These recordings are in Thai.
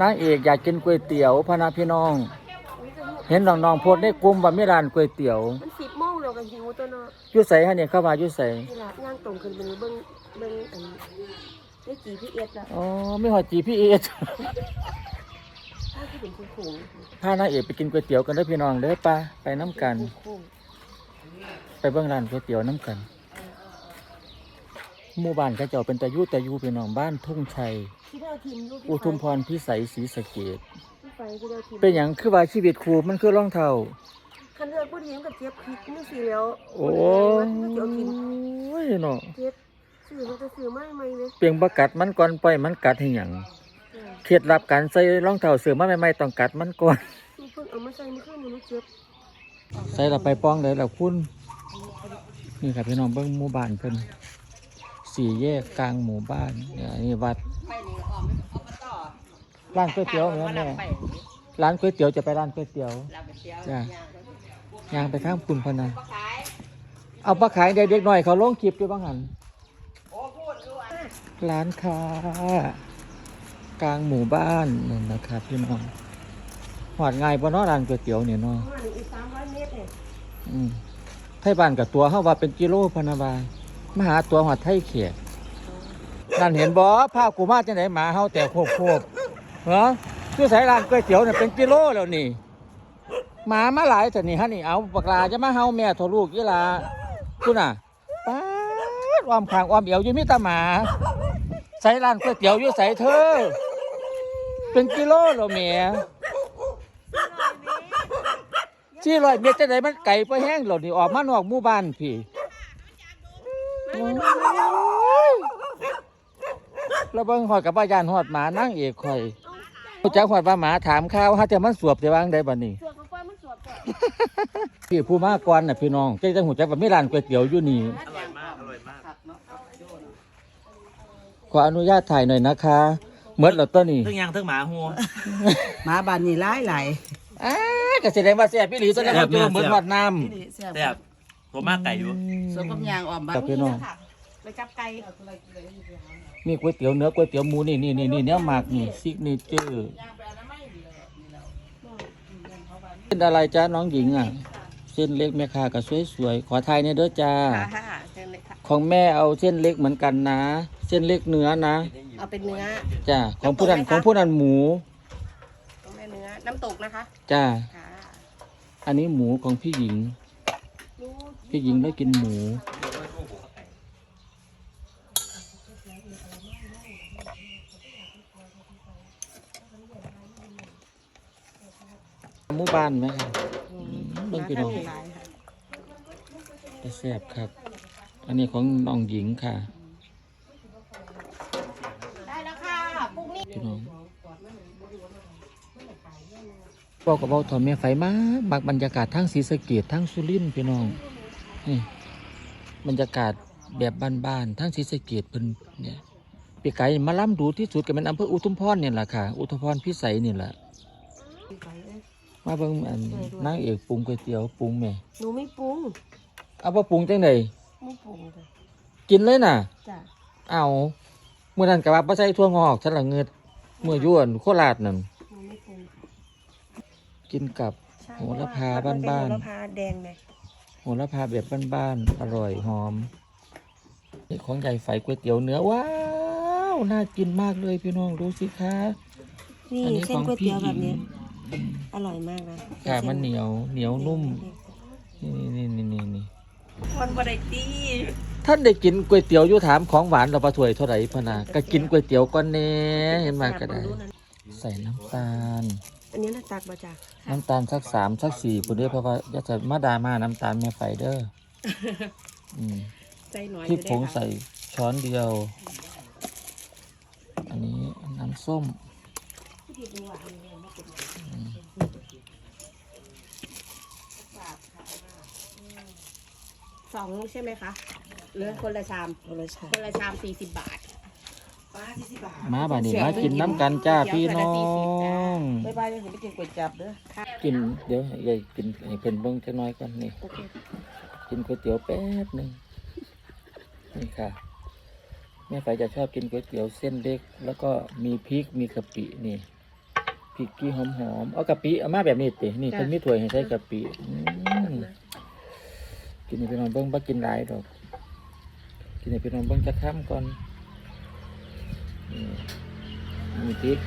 นางเอกอยากกินก๋วยเตี๋ยวพะนาพี่น้อง เห็นน้องๆโพสต์ในกลุ่มว่ามีร้านก๋วยเตี๋ยวมันสิบโมงแล้วกันหิวตัวเนาะอยู่ไสฮะเนี่ยเข้ามาอยู่ไสนี่ล่ะย่างตรงขึ้นไปเบิ่งเบิ่งอันได้กี่พีเอสละอ๋อมีหอด GPS ถ้าที่เป็นโค้งพานางเอกไปกินก๋วยเตี๋ยวกันเด้อพี่น้องเด้อปะไปน้ำกัน ๆโค้งไปเบิ่งร้านก๋วยเตี๋ยวน้ำกัน หมู่บ้านเขาเจ้าเป็นตะยุตะยูพี่น้องบ้านทุ่งชัย ๆที่ได้ เอาทีมลูกอุทุมพรพิสัยศรีสะเกดที่ไปที่ได้เอาทีมเป็นอย่างคือว่าชีวิตครูมันคือรองเท้า คันเลือกบ่ทีมกับเจี๊ยบพริกนี่สิแล้วโอ้มันก็สิเอาทีมยเนาะเจี๊ยบซื้อมันจะซื้อไม่ไหมเลยเปียงประกัดมันก่อนปล่อยมันกัดให้หยังเคล็ดลับการใส่รองเท้าเสื้อมาใหม่ๆต้องกัดมันก่อน มีเพิ่งเอามาใส่เมื่อคืนนี้มันเจี๊ยบใส่เราไปป้องเลยเราคุณนี่ครับพี่น้องเบิ้งหมู่บ้านเพิ่นสี่แยกกลางหมู่บ้านเนี่ยอันนี่วัด ร้านก๋วยเตี๋ยวแม่แม่ร้านก๋วยเตี๋ยวจะไปร้านก๋วยเตี๋ยวจ้ะย่างไปข้างคุณพะนันเอาปลาขายเด็กๆหน่อยเขาลงคลิปด้วยบ้างหันร้านค้ากลางหมู่บ้านนั่นนะครับพี่น้องหอดง่ายปะเนาะร้านก๋วยเตี๋ยวเนี่ยเนาะประมาณอีก300เมตรเนี่ยอืมไทยบ้านกับตัวเฮาว่าเป็นกิโลพะนาวามาหาตัวหอดไทยเขียนั่นเห็นบ่ภาพกูมาจังไหนหมาเฮาแต่โคบโคบ เหรอคือสายร้านก๋วยเตี๋ยวเนี่ยเป็นกิโลแล้วนี่หมามาหลายแต่นี่ฮะนี่เอาปากลาจะมาเฮาแม่โทรลูกยี่ลาคุณน่ะป้าดอ้อมขางอ้อมเอวอยู่มีแตาหมาใส่ร้านก๋วยเตี๋ยวอยู่ใส่เธอ เป็นกิโลแล้วแม่สี่ร้อยเมตรจะไหนมันไก่ไปแห้งหล่นนี่ออกมานอกหมู่บ้านพี่แล้วเบิ่งหอดกับป้ายานหอดหมานั่งเอกคอย จักหอดว่าหมาถามข้าวฮะแต่มันสวบจะวางได้บ่นี่ส่วนของก้อยมันสวดก่อนพี่ผู้มาก่อนน่ะพี่น้องเจ๊จังหูจักว่ามีร้านก๋วยเตี๋ยวอยู่นี่ขออนุญาตถ่ายหน่อยนะคะเมื่อเราต้นนี่ทึ่งยางทึ่งหมาหัวหมาบานนี่หลายหลายอ้าก็แสดงว่าแซ่บพี่หลีแสดงว่าเจอเหมือนหอดน้แซ่บแซ่บผมมากไก่อยู่ำสมกับยางออมบ้ากับพี่น้อง ไปจับไก่มีก๋วยเตี๋ยวเนื้อก๋วยเตี๋ยวหมูนี่นี่นี่นี่เนื้อหมักนี่ซิกเนเจอร์เป็นอะไรจ้าน้องหญิงอะ เส้นเล็กแม่ค้าก็สวยๆขอทายเนี่ยเด้อจ้าค่ะเชิญเลยค่ะของแม่เอาเส้นเล็กเหมือนกันนะ เส้นเล็กเนื้อนะ เอาเป็นเนื้อจ้าของผู้นั้นของผู้นั้นหมูต้องแม่เนื้อน้ำตกนะคะจ้าค่ะอันนี้หมูของพี่หญิง พี่หญิงได้กินหมู หมู่บ้านไหมครับอืมเบิ่งพี่น้องหลายค่ะจะแซ่บครับ อันนี้ของน้องหญิงค่ะได้แล้วค่ะพรุ่งนี้พี่น้องบอกกับเบาถอนแม่ไฟมามักบรรยากาศทั้งศรีสะเกดทั้งสุรินทร์พี่น้องนี่บรรยากาศแบบบ้านๆทั้งศรีสะเกดเป็นเนี่ยปีไก่มาล่ำดูที่สุดก็เป็นอำเภออุทุมพรเนี่ยแหละค่ะ อุทุมพรพิสัยนี่แหละ มาเบิ่งอันนางเอกปรุงก๋วยเตี๋ยวปรุงแม่หนูไม่ปรุงเอาบ่ปรุงจังไดไม่ปรุงจ้ะกินเลยน่ะ จ้ะเอาเมื่อนั้นกับว่าบ่ใส่ทั่วงอกฉันละเงิดเมื่ออยวนโคราชนั่นหนูไม่ปรุงกินกับ ใช่โหระพาเพระว่บ้านๆมัเป็โหระพาแดงเลยโหระพาแบบบ้านๆอร่อยหอมนี่ของใหญ่ไฟก๋วยเตี๋ยวเนื้อว้าวน่ากินมากเลยพี่น้องดูสิคะนี่อันนี้เส้ขนองก๋วยพี่เตี๋ยวหญิงแบบนี้ อร่อยมากนะค่ะมันเหนียว เหนียวนุ่ม นี่นี่นี่นี่นี่มันบดได้ตีท่านได้กินก๋วยเตี๋ยวอยู่ถามของหวานเราปลาถวยเท่าไหร่พะนาก็กินก๋วยเตี๋ยวก่อนแน่เห็นมาก็ได้ ใส่น้ำตาล อันนี้น่าตักมาจ้ะน้ำตาลสักสามสักสี่ปุ่นเด้อเพราะว่าจะใส่มาดามาน้ำตาลแม่ไฟเด้ออืมใจหน่อยพริกผงจะได้ค่ะใส่ช้อนเดียว อันนี้น้ำส้ม สองใช่ไหมคะเหลือคนละชาม คนละชาคนละชามสี่สิบบาทป้าที่สิบบาทมาบ่านี้มากินน้ำกันจ้าพี่น้องบ๊ายบายยังเห็นไปกินก๋วยจับเด้อกินเดี๋ยวให้ยายกินให้เพิ่นเบิ่งจักหน้อยก่อนนี่โอเคกินก๋วยเตี๋ยวแป๊บหนึ่งนี่ค่ะแม่ไฟจะชอบกินก๋วยเตี๋ยวเส้นเล็ก แล้วก็มีพริกมีกะปินี่ พริกกี้หอมๆเอากะปิเอามาแบบนี้ตินี่เพิ่นมีถ้วยให้ใส่กะปิอืมกินให้พี่น้องเบิ่งบ่กินหลายดอก กินให้พี่น้องเบิ่งจักคำก่อนนี่มีพริก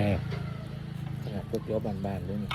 แซ่ขนาดก๋วยเตี๋ยวบานๆเลยนี่